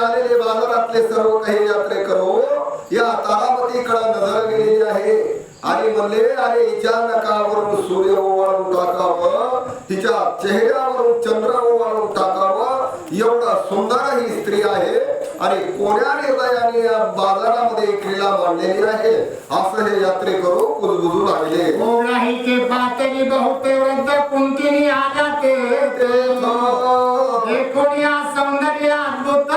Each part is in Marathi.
आलेले बाजारातले सर्व काही यात्रे करो. या तारामतीकडे नजर गेलेली आहे. आणि म्हणले अरे हिच्या नकावरून सूर्य ओवाळून टाकावं. तिच्या चेहऱ्यावरून चंद्र ओवाळून टाकावं. एवढा सुंदर ही स्त्री आहे. आणि कोण्या निर्दयाने या बाजारामध्ये क्रीडा मांडलेली आहे? असं हे यात्रेकरू कुजबुजू लागले ओराही के पातळी बहुते वृद्ध कुंकिनी देखून या सौंदर्य अद्भुत.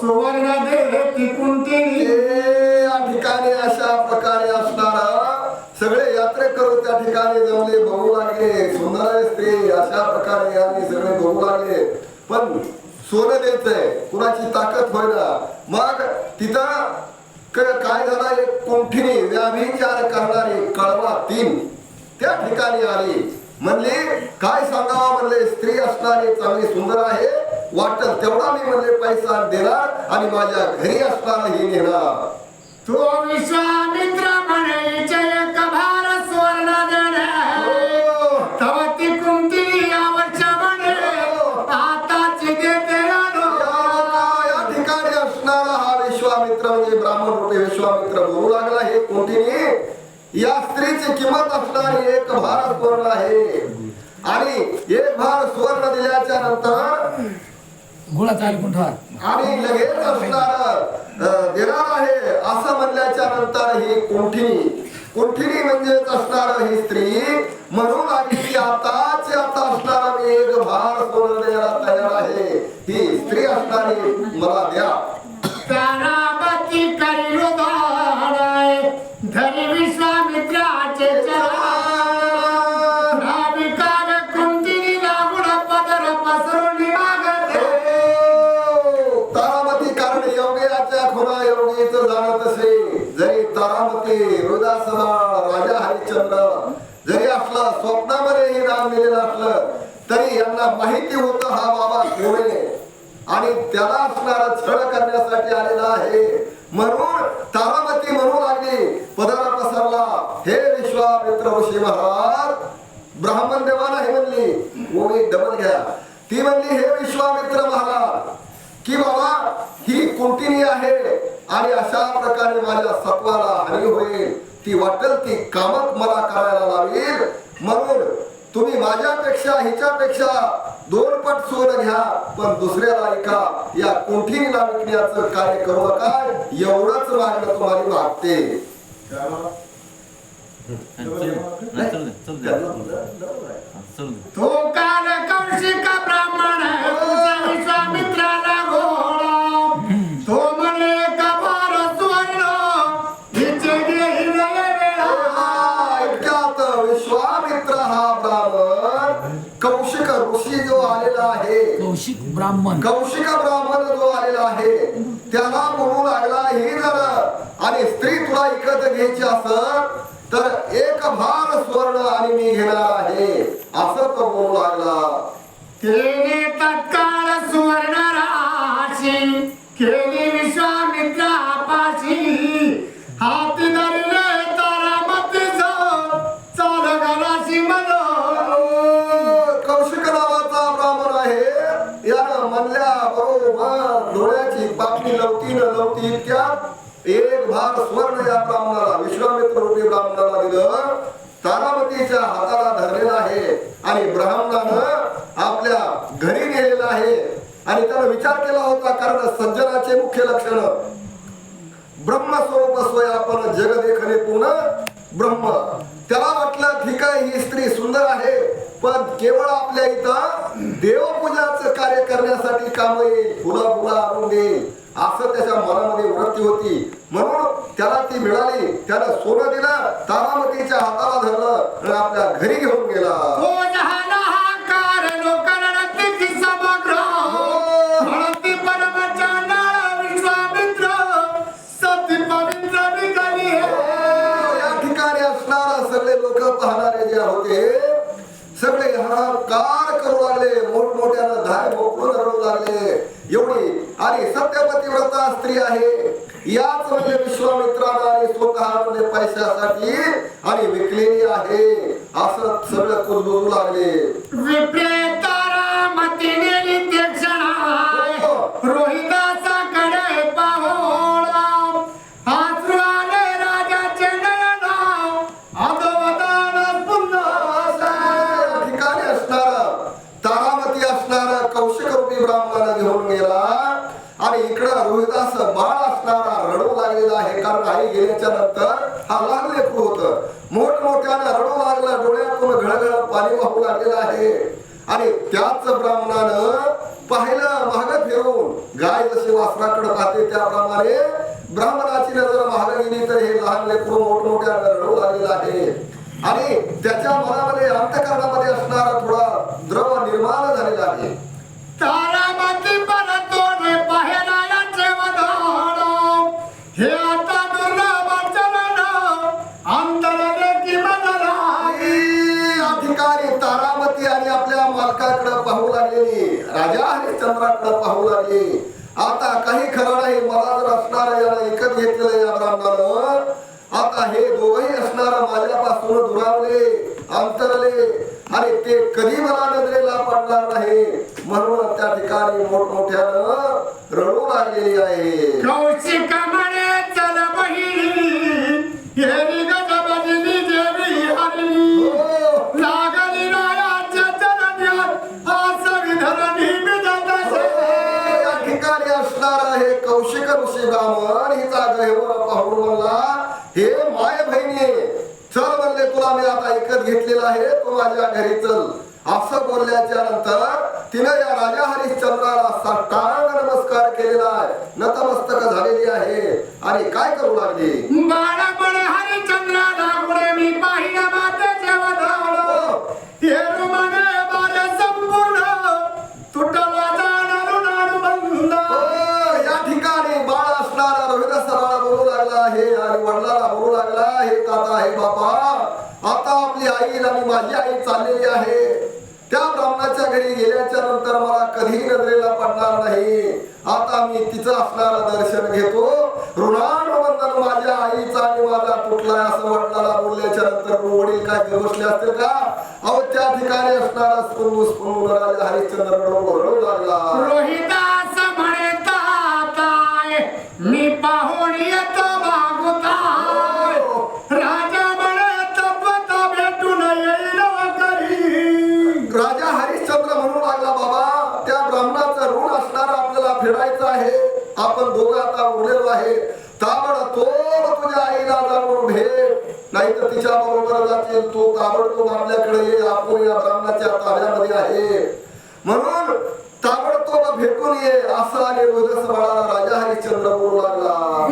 सुवर्ण दे ती कुंकिनी ते या ठिकाणी अशा प्रकारे असणार सगळे यात्रेकरू त्या ठिकाणी जमले बघू लागले. सुंदर स्त्री अशा प्रकारे आम्ही सगळे बघू लागले. पण सोनं द्यायचंय. कुणाची ताकद होईना. मग तिथं काय झाला एक कुंठिनी व्याभिचार करणारी कळवा तीन त्या ठिकाणी आली. म्हणले काय सांगावा? म्हणले स्त्री असणारी चांगली सुंदर आहे. वाटत तेवढा मी म्हणले पैसा देणार आणि माझ्या घरी असणार हे नेणार. तो विश्वामित्र म्हणे जय कभा स्त्रीची किंमत असणारी एक भार स्वर्ण आहे. आणि एक भार स्वर्ण दिल्याच्या नंतर कुंठा आणि लगेच असणार देणार आहे असं म्हणल्याच्या नंतर ही कुंठिनी कुंठिनी म्हणजेच असणार ही स्त्री. म्हणून आताच आता त्यांना माहिती होतं हा बाबा कोण आहे. आणि त्याला असणारा छळ करण्यासाठी आलेला आहे. म्हणून तारामती म्हणू लागली पदरा पसरला. हे विश्वामित्र ऋषी महाराज ब्राह्मण देवाला हे म्हणली ओळी डबल घ्या. ती म्हणली हे विश्वामित्र महाराज की बाबा ही कुंटिनी आहे आणि अशा प्रकारे माझ्या सत्वाला हानी होईल. ती वाटेल ती कामक मला करायला लावेल. म्हणून तुम्ही माझ्यापेक्षा हिच्यापेक्षा दोन पट सोनं घ्या पण दुसऱ्याला ऐका या कुंठिनीला विकण्याचं कार्य करू नका. एवढंच मागणं तुम्हाला वाटते तो काल कौशिक ब्राह्मण तुझ्या विश्वामित्राला कौशिका ब्राह्मण जो आलेला आहे त्याला म्हणू लागला ही जर आणि स्त्री तुला इकत घ्यायची असत तर एक भार स्वर्ण आणि मी घेणार आहे. असं तो म्हणू लागला. तेने तत्काळ सुवर्ण राशी केली विश्वामित्रापाशी. हा लवती एक भाग स्वर्ण या ब्राह्मणाला विश्वामित्र रूपी ब्राह्मणाला दिलं. तारामतीच्या हाताला धरलेला आहे आणि ब्राह्मणानं आपल्या घरी नेलेला आहे. आणि त्यानं विचार केला होता कारण सज्जनाचे मुख्य लक्षण ब्रह्मस्वरूप स्वय आपण जग देखणे पूर्ण ब्रह्म. रात्री आहे. याच म्हणजे विश्वामित्राला आणि स्वतःमध्ये पैशासाठी आणि विकलेली आहे. असं सगळं कुजबुजू लागले. विप्रे! होतं. मोठमोठ्यानं रडू लागलं डोळ्यातून घळघळ पाणी वाहू लागलेलं आहे. आणि त्याच ब्राह्मणानं पाहिलं महाग फिरवून. गाय जशी वासराकडे पाहते त्याप्रमाणे ब्राह्मणाची नजर माग गेली तर हे लहान लेकरू मोठमोठ्या रडू लागलेलं आहे. आणि त्याच्या मनामध्ये अंतकरणामध्ये असणारा थोडा द्रव निर्माण झालेला आहे. चंद्राकडे पाहू लागले. आता काही खरं नाही मला जर असणार याला एकच घेतलेलं या ब्राह्मणानं आता हे दोघही असणार माझ्यापासून दुरावले अंतरले आणि ते कधी मला नजरेला पडणार नाही? म्हणून त्या ठिकाणी मोठमोठ्यानं रडू लागलेली आहे. तुला मी आता ऐकत घेतलेला आहे. तू माझ्या घरी चल. असं बोलल्याच्या नंतर तिनं या राजा हरिश्चंद्राला साष्टांग नमस्कार केलेला आहे. नतमस्तक झालेली आहे. आणि काय करू लागली? बाळपण हरिचंद्राला पुढे मी पाहिलं म्हणे बाल संपूर्ण तुटला जाणार हो, या ठिकाणी बाळ असणारा रोहिदास बाळा बोलू लागला आहे आणि वडिलाला बोलू लागला हे ताता हे बापा आता आपली आई आणि माझी आई चाललेली आहे. त्या ब्राह्मणाच्या घरी गेल्याच्यानंतर मला कधी नजरेला पडणार नाही. आता मी तिचं असणारं दर्शन घेतो. ऋणानुबंधन माझ्या आईचा आणि माझा तुटलाय असं वडिलाला बोलल्याच्या नंतर वडील काय गवसले असतील का? अहो त्या ठिकाणी असणारा स्पंदू स्पंदू हरिश्चंद्र लागला. बरोबर तो ताबडतोब आपल्याकडे आपण या ब्राह्मणाच्या ताब्यामध्ये आहे. म्हणून ताबडतोब भेटून ये असं आणि रोजस बाळाला राजा हरिश्चंद्र बोलू लागला.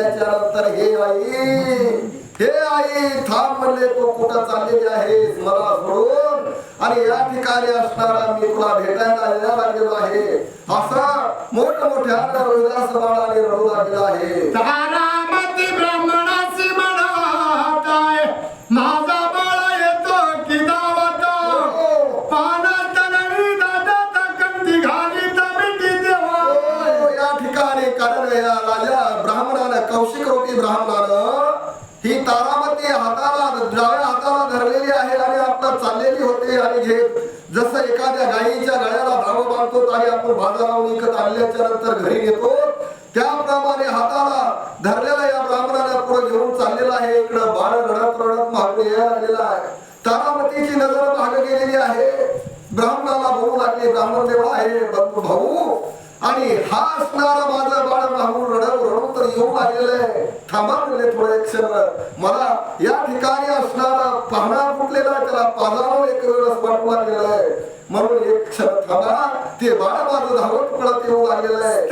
आहे हे आई हे आई थांब म्हणले तू कुठं चाललेली आहेस मला सोडून. आणि या ठिकाणी असणारा मी तुला भेटायला येणार आलेलो आहे. असा मोठ मोठ्या रोहिदास बाळाने रडू लागलेला आहे. ब्राह्मणानं कौशिक ब्राह्मणानं. ही तारामती हाताला डाव्या हाताला धरलेली आहे आणि आपण चाललेली होते. आणि घेत जसं एखाद्या गायीच्या गळ्याला धाव बांधतो आणि आपण बाजारावर विकत आणल्याच्या नंतर घरी नेतो. त्याप्रमाणे हाताला धरलेला या ब्राह्मणाला पुढे घेऊन चाललेला आहे. इकडं बाळ रडत रडत मागून यायला आलेला आहे. तारामतीची नजर मागे गेलेली आहे. ब्राह्मणाला बोलू लागले ब्राह्मण देवा आहे भाऊ आणि हा असणारा माझं बाळ राहून रडव रडव तर येऊ लागलेलं थांबा म्हणले थोडं एक क्षण. मला या ठिकाणी असणारा पाहणा फुटलेला त्याला पाहणार एक वेळेस वाटू लागलेला आहे. म्हणून एक क्षण थांबा. ते बाळ माझं धावत पडत येऊ लागलेलं आहे.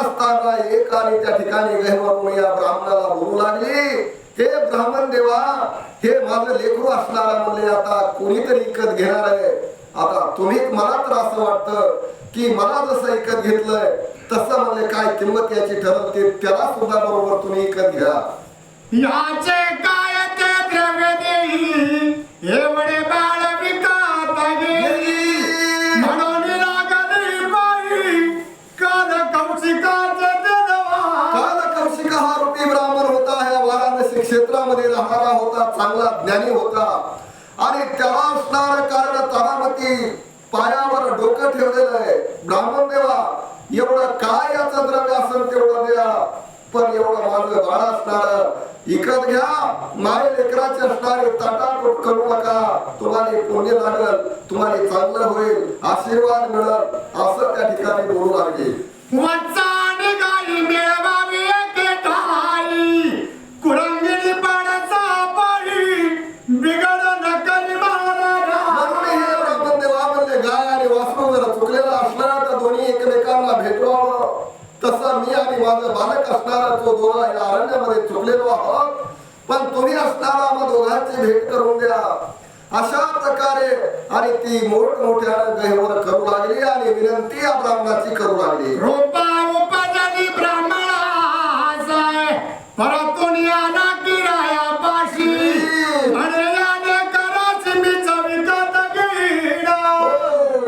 असताना एक आणि त्या ठिकाणी गहिवरून या ब्राह्मणाला बोलू लागली हे ब्राह्मण देवा हे माझं लेकरू असणारा म्हणले आता कोणीतरी इकत घेणार आहे. आता तुम्ही मला तर असं वाटतं की मला जसं विकत घेतलंय तसं म्हणले काय किंमत याची ठरवते त्याला सुद्धा बरोबर तुम्ही विकत घ्या. याचे काय ते द्रव्य देई हे म्हणे बाळ क्षेत्रामध्ये राहणारा होता चांगला ज्ञानी होता. आणि त्याला असणार कारण तारामती पायावर डोकं ठेवलेलं आहे. ब्राह्मण देवा एवढं काय याचं द्रव्य असेल तेवढं द्या. पण एवढं माझं बाळ असणार. इकत घ्या. माय लेकराचे असणारे ताटाटूट करू नका. तुम्हाला पुण्य लागल तुम्हाला चांगलं होईल. आशीर्वाद मिळल. असं त्या ठिकाणी बोलू लागले. माझं बालक असणारा तो दोघा या अरण्यामध्ये चुकलेलो आहोत. पण तुम्ही असणारा मग दोघांची भेट करून द्या. अशा प्रकारे आणि ती मोठमोठ्या गहिवर करू लागली आणि विनंती या ब्राह्मणाची करू लागली. रूपा उपजली ब्राह्मणासाय परतून याना किराया पाशी म्हणे याने कराच मी विकत घेणं हो,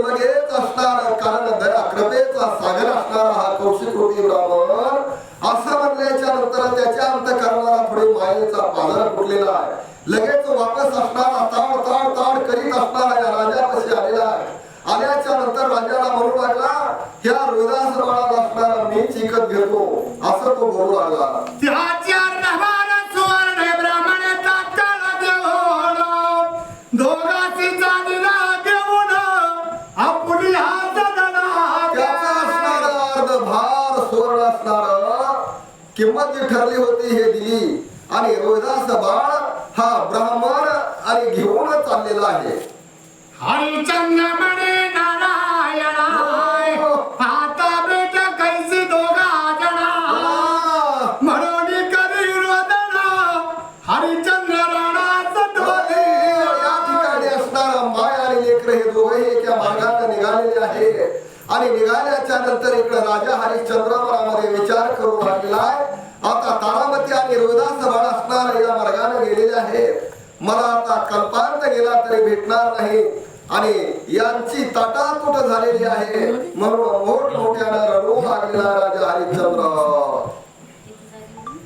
लगेच असणार कारण दया कृपेचा सागर असणारा हा कौशिक रूपी ब्राह्मण. त्याच्या अंतकरणाला पुढे मायेचा पालर फुटलेला आहे. लगेच वापस असणारा ताड ताड ताड करीत असणारा या राजापाशी आलेला आहे. आल्याच्यानंतर राजाला म्हणू लागला ह्या रोहिदास बाळाला असणारा मी चिकत घेतो असं तो बोलू लागला. किंमत जी ठरली होती हे दिली. आणि रोहिदास बाळ हा ब्राह्मण आणि घेऊन चाललेला आहे. हरिचंद्र म्हणे नारायणा आता बेट कैसी दोघा जना? म्हणून करी रोदना. हरिचंद्र राणाचं डोळे या ठिकाणी असणारा माय आणि लेकर हे एका निघालेले आहे आणि निघाल्याच्या नंतर इकडे राजा हरिश्चंद्रावरामध्ये विचार करू लागलेला आहे आता तारामती आणि रोहिदास बाळ असणार या मार्गाने गेलेले आहे मला आता कल्पांत गेला तरी भेटणार नाही. आणि यांची तटातूट झालेली आहे. म्हणून मोठमोठ्यानं रडू लागलेला राजा हरिश्चंद्र.